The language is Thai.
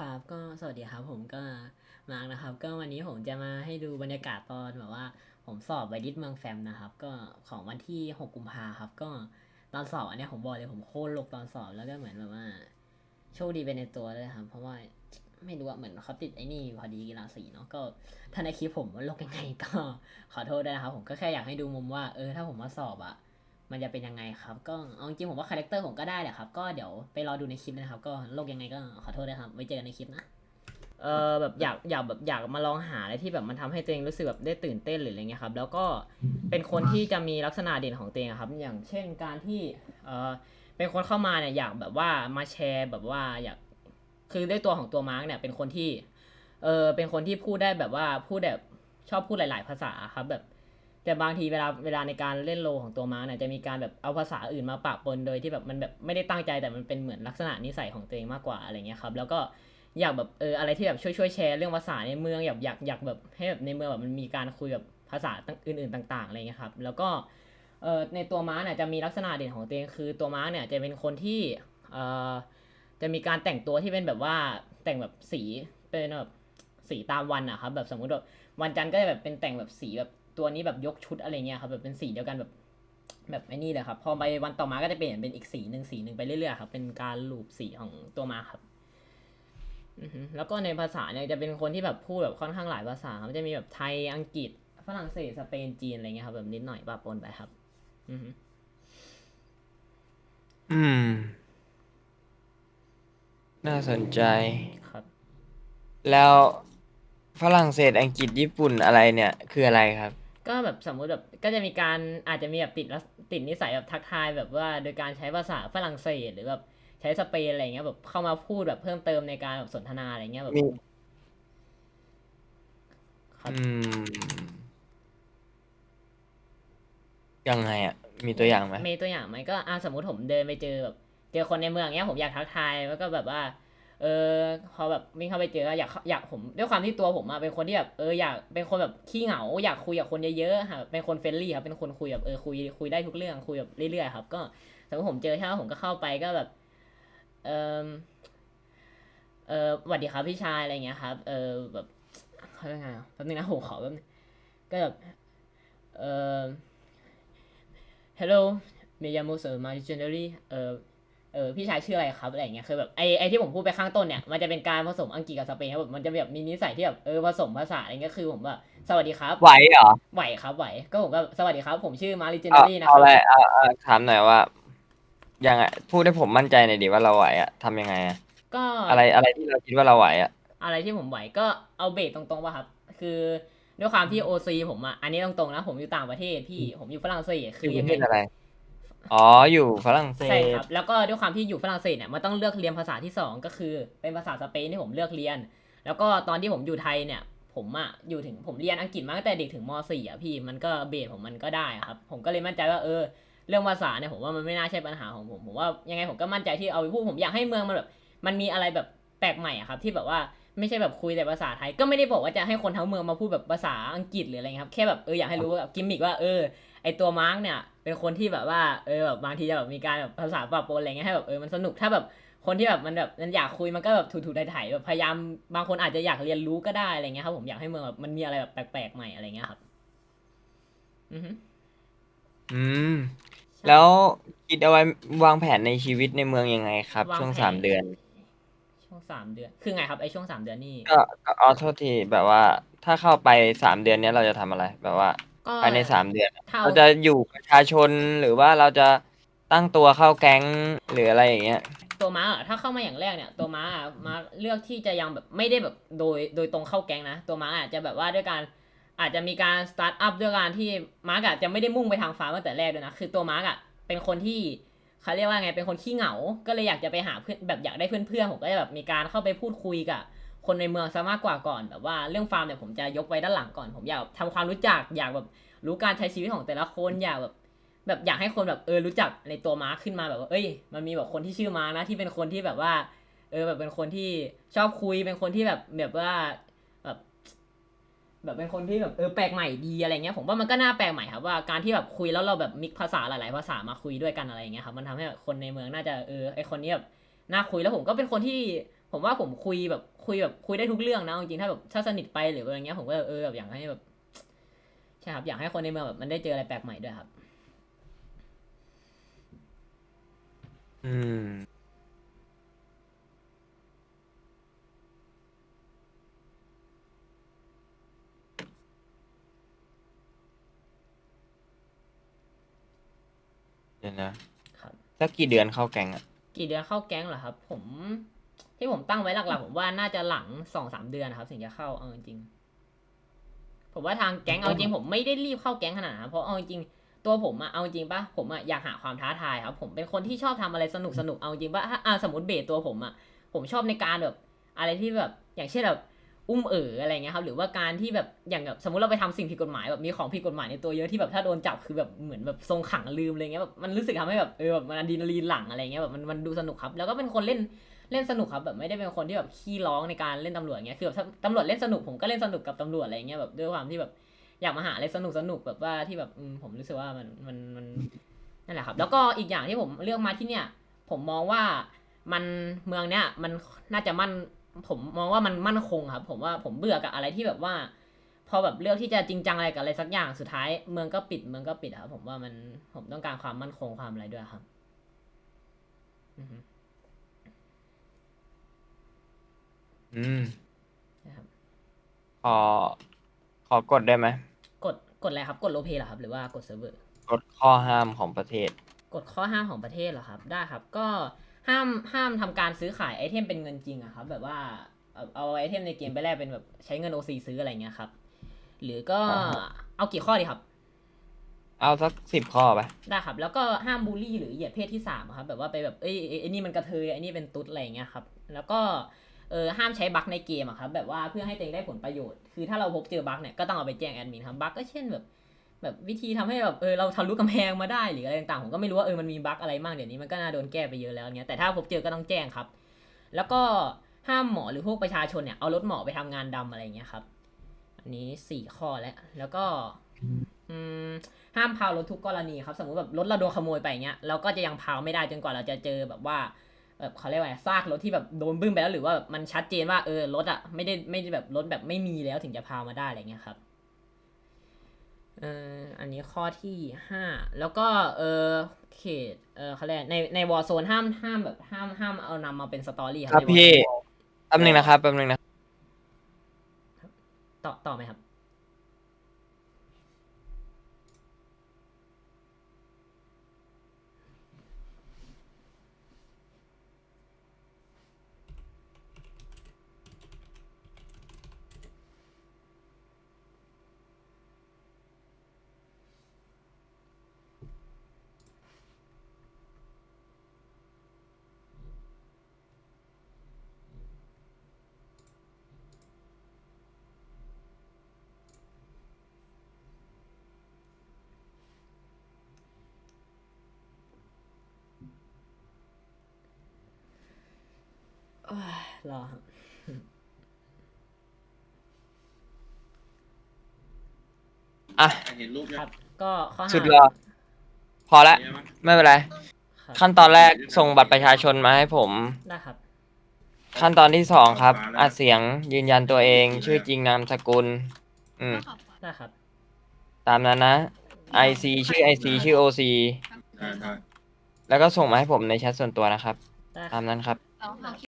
ครับก็สวัสดีครับผมก็มาร์กนะครับ ก็วันนี้ผมจะมาให้ดูบรรยากาศตอนแบบว่า ผมสอบไวดิสเมืองแฟมนะครับ ก็ของวันที่ 6 กุมภาครับ ก็ตอนสอบอันนี้ผมบอกเลยผมโคตรลกตอนสอบแล้วก็เหมือนแบบว่า โชคดีไปในตัวเลยครับ เพราะว่าไม่รู้ว่าเหมือนเขาติดไอ้นี่พอดีกีฬาสีเนาะก็ถ้าในคลิปผมว่าลกยังไงก็ขอโทษด้วยนะครับผมก็แค่อยากให้ดูมุมว่าเออถ้าผมมาสอบอะ มันจะเป็นยังไงครับ ก็เอาจริงผมว่าคาแรคเตอร์ผมก็ได้แหละครับ ก็เดี๋ยวไปรอดูในคลิปนะครับ ก็โลกยังไงก็ขอโทษด้ครับ ไว้เจอกันในคลิปนะ เออแบบอยากอยากแบบอยากมาลองหาอะไรที่แบบมันทำให้ตัวเองรู้สึกแบบได้ตื่นเต้นหรืออะไรเงี้ยครับ แล้วก็เป็นคนที่จะมีลักษณะเด่นของตัวเองอะครับ อย่างเช่นการที่เออเป็นคนเข้ามาเนี่ยอยากแบบว่ามาแชร์แบบว่าอยากคือด้วยตัวของตัวมาร์กเนี่ยเป็นคนที่เออเป็นคนที่พูดได้แบบว่าพูดแบบชอบพูดหลาย ๆ ภาษาครับแบบ แต่บางทีเวลาเวลาในการเล่นโลของตัวม้าเนี่ยจะมีการแบบเอาภาษาอื่นมาปะปนโดยที่แบบมันแบบไม่ได้ตั้งใจแต่มันเป็นเหมือนลักษณะนิสัยของตัวเองมากกว่าอะไรเงี้ยครับ แล้วก็อยากแบบเอออะไรที่แบบช่วยช่วยแชร์เรื่องภาษาในเมืองอยากอยากอยากแบบให้แบบในเมืองแบบมันมีการคุยแบบภาษาอื่น ๆต่างๆอะไรเงี้ยครับ แล้วก็เออในตัวม้าเนี่ยจะมีลักษณะเด่นของตัวเองคือตัวม้าเนี่ยจะเป็นคนที่เออจะมีการแต่งตัวที่เป็นแบบว่าแต่งแบบสีเป็นแบบสีตามวันอะครับแบบสมมุติแบบวันจันทร์ก็จะแบบเป็นแต่งแบบสีแบบ ตัวนี้แบบยกชุดอะไรเงี้ยครับแบบเป็นสีเดียวกันแบบแบบไอ้นี่เลยครับ พอไปวันต่อมาก็จะเปลี่ยนเป็นอีกสีหนึ่งสีหนึ่งไปเรื่อยๆครับ เป็นการลูปสีของตัวมาครับอือฮึแล้วก็ในภาษาเนี่ยจะเป็นคนที่แบบพูดแบบค่อนข้างหลายภาษาครับจะมีแบบไทยอังกฤษฝรั่งเศสสเปนจีนอะไรเงี้ยครับแบบนิดหน่อยปะปนไปครับ อือฮึอืม น่าสนใจครับ แล้วฝรั่งเศสอังกฤษญี่ปุ่นอะไรเนี่ย คืออะไรครับ ก็แบบสมมุติแบบก็จะมีการอาจจะมีแบบติดลักติดนิสัยแบบทักทายแบบว่าโดยการใช้ภาษาฝรั่งเศสหรือแบบใช้สเปนอะไรเงี้ยแบบเข้ามาพูดแบบเพิ่มเติมในการแบบสนทนาอะไรเงี้ยแบบมีครับอืมยังไงอะ มีตัวอย่างไหมมีตัวอย่างไหมก็อ่าสมมุติผมเดินไปเจอแบบ เจอคนในเมืองเงี้ยผมอยากทักทายแล้วก็แบบว่า เออพอแบบวิ่งเข้าไปเจออยากอยากผมด้วยความที่ตัวผมอะเป็นคนที่แบบเอออยากเป็นคนแบบขี้เหงาอยากคุยกับคนเยอะๆค่ะเป็นคนเฟรนลี่ครับเป็นคนคุยแบบเออคุยคุยได้ทุกเรื่องคุยแบบเรื่อยๆครับ ก็สมมติผมเจอใช่ไหมผมก็เข้าไปก็แบบเออเออสวัสดีครับพี่ชายอะไรเงี้ยครับ เออแบบเขาเรียกไงอะแป๊บนึงนะผมขอแป๊บนึงก็แบบเออ hello เมยามุสมาริเจนเดอรี่เออ เออพี่ชายชื่ออะไรครับอะไรอย่างเงี้ยคือแบบไอไอที่ผมพูดไปข้างต้นเนี่ยมันจะเป็นการผสมอังกฤษกับสเปนครับแบบมันจะแบบมีนิสัยที่แบบเออผสมภาษาอะไรเงี้ยคือผมแบบสวัสดีครับไหวเหรอไหวครับไหวก็ผมก็สวัสดีครับ ผมชื่อมาริเจนเอาเดอรี่นะคเอารับอะไรเอาเอาถามหน่อยว่ายังไงพูดให้ผมมั่นใจหน่อยดิว่าเราไหวอะทำยังไงอะก็อะไรอะไรที่เราคิดว่าเราไหวอะอะไรที่ผมไหวก็เอาเบสตรงๆป่ะครับ คือด้วยความที่โอซีผมอะอันนี้ตรงๆนะผมอยู่ต่างประเทศพี่ผมอยู่ฝรั่งเศสอคือยู่ปยัระงเทไงศอะไร อ๋ออยู่ฝรั่งเศใช่สครับแล้วก็ด้วยความที่อยู่ฝรั่งเศสเนี่ยมันต้องเลือกเรียนภาษาที่สองก็คือเป็นภาษาสเปนที่ผมเลือกเรียน แล้วก็ตอนที่ผมอยู่ไทยเนี่ยผมอะอยู่ถึงผมเรียนอังกฤษมาตั้งแต่เด็กถึงม .4 อะพี่มันก็เบสผมมันก็ได้อะครับผมก็เลยมั่นใจว่าเออ เรื่องภาษาเนี่ยผมว่ามันไม่น่าใช่ปัญหาของผมผมว่ายังไงผมก็มั่นใจที่เอาไปพูดผมอยากให้เมืองมันแบบมันมีอะไรแบบแปลกใหม่อะครับที่แบบว่าไม่ใช่แบบคุยแต่ภาษาไทยก็ไม่ได้บอกว่าจะให้คนทั้งเมืองมาพูดแบบภาษาอังกฤษหรืออะไรเงี้ยครับแค่แบบเอออยากให้รู้แบบกิมมิกว่าเออ ไอตัวมาร์กเนี่ย เป็นคนที่แบบว่าเออแบบบางทีจะแบบมีการแบบภาษาปะปนอะไรเงี้ยให้แบบเออมันสนุกถ้าแบบคนที่แบบมันแบบมันอยากคุยมันก็แบบถูๆไถ่ๆแบบพยายามบางคนอาจจะอยากเรียนรู้ก็ได้อะไรเงี้ยครับผมอยากให้เมืองแบบมันมีอะไรแบบแปลกๆใหม่อะไรเงี้ยครับ อือฮึอืมใช่แล้วคิดเอาไว้วางแผนในชีวิตในเมืองยังไงครับ วางช่วงแผสามเดือน ช่วงสามเดือน คือไงครับไอช่วงสามเดือนนี่ ก็ก็อ๋อโทษทีแบบว่า ถ้าเข้าไปสามเดือนเนี้ยเราจะทำอะไร แบบว่า ก็ภายในสามเดือนถ้าเราจะอยู่ประชาชนหรือว่าเราจะตั้งตัวเข้าแก๊งหรืออะไรอย่างเงี้ย ตัวม้าอะถ้าเข้ามาอย่างแรกเนี่ย ตัวม้าอะมาเลือกที่จะยังแบบไม่ได้แบบโดยโดยตรงเข้าแก๊งนะ ตัวม้าอาจจะแบบว่าด้วยการอาจจะมีการสตาร์ทอัพด้วยการที่มาร์กอะจะไม่ได้มุ่งไปทางฟ้าตั้งแต่แรกด้วยนะ คือตัวมาร์กอะเป็นคนที่เขาเรียกว่าไงเป็นคนขี้เหงา ก็เลยอยากจะไปหาเพื่อนแบบอยากได้เพื่อนๆผมก็จะแบบมีการเข้าไปพูดคุยกับ คนในเมืองซะมากกว่าก่อนแบบว่าเรื่องฟาร์มเนี่ยผมจะยกไว้ด้านหลังก่อน ผมอยากทำความรู้จักอยากแบบรู้การใช้ชีวิตของแต่ละคนอยากแบบ แบบอยากให้คนแบบเออรู้จักในตัวมาร์คขึ้นมาแบบว่าเอ้ย มันมีแบบคนที่ชื่อมาร์คนะที่เป็นคนที่แบบว่า เออแบบเป็นคนที่ชอบคุยเป็นคนที่แบบแบบว่าแบบแบบเป็นคนที่แบบเออแปลกใหม่ดีอะไรเงี้ยผมว่ามันก็น่าแปลกใหม่ครับว่าการที่แบบคุยแล้วเราแบบมิกภาษาหลายๆภาษามาคุยด้วยกันอะไรเงี้ยครับมันทำให้คนในเมืองน่าจะเออไอคนนี้แบบน่าคุยแล้วผมก็เป็นคนที่ ผมว่าผมคุยแบบคุยแบบคุยได้ทุกเรื่องนะเอาจริงๆถ้าแบบถ้าสนิทไปหรืออะไรเงี้ยผมก็แบบเออแบบอยากให้แบบใช่ครับอยากให้คนในเมืองแบบมันได้เจออะไรแปลกใหม่ด้วยครับ อืมเดี๋ยวนะครับ สักกี่เดือนเข้าแก๊งอะกี่เดือนเข้าแก๊งเหรอครับ ผม ที่ผมตั้งไว้หลักๆผมว่าน่าจะหลังสองสามเดือนนะครับ ถึงจะเข้าเอาจริงๆผมว่าทางแก๊งเอาจริงผมไม่ได้รีบเข้าแก๊งขนาดนั้นเพราะเอาจริงตัวผมอะเอาจริงปะผมอะอยากหาความท้าทายครับ ผมเป็นคนที่ชอบทำอะไรสนุกสนุกเอาจริงปะถ้าอ่าสมมติเบสตัวผมอะผมชอบในการแบบอะไรที่แบบอย่างเช่นแบบอุ้มเอ๋ออะไรเงี้ยครับหรือว่าการที่แบบอย่างแบบสมมติเราไปทำสิ่งผิดกฎหมายแบบมีของผิดกฎหมายในตัวเยอะที่แบบถ้าโดนจับคือแบบเหมือนแบบทรงขังลืมอะไรเงี้ยแบบมันรู้สึกทำให้แบบเออแบบมันอะดรีนาลีนหลังอะไรเงี้ยแบบมันมันดูสนุกครับ แล้วก็เป็นคนเล่น เล่นสนุกครับแบบไม่ได้เป็นคนที่แบบขี้ร้องในการเล่นตำรวจเงี้ยคือแบบถ้าตำรวจเล่นสนุกผมก็เล่นสนุกกับตำรวจอะไรเงี้ยแบบด้วยความที่แบบอยากมาหาอะไรสนุกสนุกแบบว่าที่แบบผมรู้สึกว่ามันมันมันนั่นแหละครับ แล้วก็อีกอย่างที่ผมเลือกมาที่เนี่ย ผมมองว่ามันเมืองเนี้ยมันน่าจะมั่นผมมองว่ามันมั่นคงครับ ผมว่าผมเบื่อกับอะไรที่แบบว่า พอแบบเลือกที่จะจริงจังอะไรกับอะไรสักอย่างสุดท้าย เมืองก็ปิดเมืองก็ปิดครับผมว่ามันผมต้องการความมั่นคงความอะไรด้วยครับ อือฮึ อืมนะครับขอขอกดได้ไหมกดกดอะไรครับ กดโลเพเหรอครับ หรือว่ากดเซิร์ฟเวอร์ กดข้อห้ามของประเทศ กฎข้อห้ามของประเทศเหรอครับ ได้ครับ ก็ห้ามห้ามทำการซื้อขายไอเทมเป็นเงินจริงอะครับ แบบว่าเอาเอาไอเทมในเกมไปแลกเป็นแบบใช้เงิน OC ซื้ออะไรเงี้ยครับ หรือก็อ่าฮะ เอากี่ข้อดีครับ เอาสักสิบข้อไปได้ครับ แล้วก็ห้ามบูลลี่หรือเหยียดเพศที่สามอะครับ แบบว่าไปแบบเอ้ยเอ้ยไอ้นี่มันกระเทยไอ้นี่เป็นตุ๊ดอะไรอย่างเงี้ยครับ แล้วก็ เออห้ามใช้บั๊กในเกมอะครับแบบว่าเพื่อให้ตัวเองได้ผลประโยชน์ คือถ้าเราพบเจอบั๊กเนี่ยก็ต้องเอาไปแจ้งแอดมินครับบั๊กก็เช่นแบบแบบวิธีทำให้แบบเออเราทะลุกำแพงมาได้หรืออะไรต่างๆผมก็ไม่รู้ว่าเออมันมีบั๊กอะไรบ้างเดี๋ยวนี้มันก็น่าโดนแก้ไปเยอะแล้วเนี้ยแต่ถ้าพบเจอก็ต้องแจ้งครับ แล้วก็ห้ามหมอหรือพวกประชาชนเนี่ยเอารถหมอไปทำงานดำอะไรอย่างเงี้ยครับ อันนี้สี่ข้อแล้วแล้วก็อืมห้ามพาวรถทุกกรณีครับ สมมติแบบรถเราโดนขโมยไปอย่างเงี้ยเราก็จะยังพาวไม่ได้จนกว่าเราจะเจอแบบว่า แบบเขาเรียกว่าไงซากรถที่แบบโดนบึ้มไปแล้วหรือว่าแบบมันชัดเจนว่าเออรถอะไม่ได้ไม่ได้แบบรถแบบไม่มีแล้วถึงจะพาวมาได้อะไรเงี้ยครับเอ่ออันนี้ข้อที่ห้าแล้วก็เออเขตเออเขาเรียกในในวอร์โซนห้ามห้ามแบบห้ามห้ามเอานำมาเป็นสตอรี่คครัรับในพี่ Warzone แป๊บนึงนะครับแป๊บนึงนะ ต่อต่อไหมครับ รอครับอะเห็นรูปครับก็ข้อห้าสุดรอพอละใช่ไหมไม่เป็นไร ครับขั้นตอนแรกส่งบัตรประชาชนมาให้ผม ได้ครับ ขั้นตอนที่สองครับ อัดเสียงยืนยันตัวเอง ชื่อจริงนามสกุล อืม ได้ครับ ตามนั้นนะ IC ชื่อ IC ชื่อ OC ใช่ใช่ แล้วก็ส่งมาให้ผมในแชทส่วนตัวนะครับ ได้คตารับ มนั้นครับ เราเรา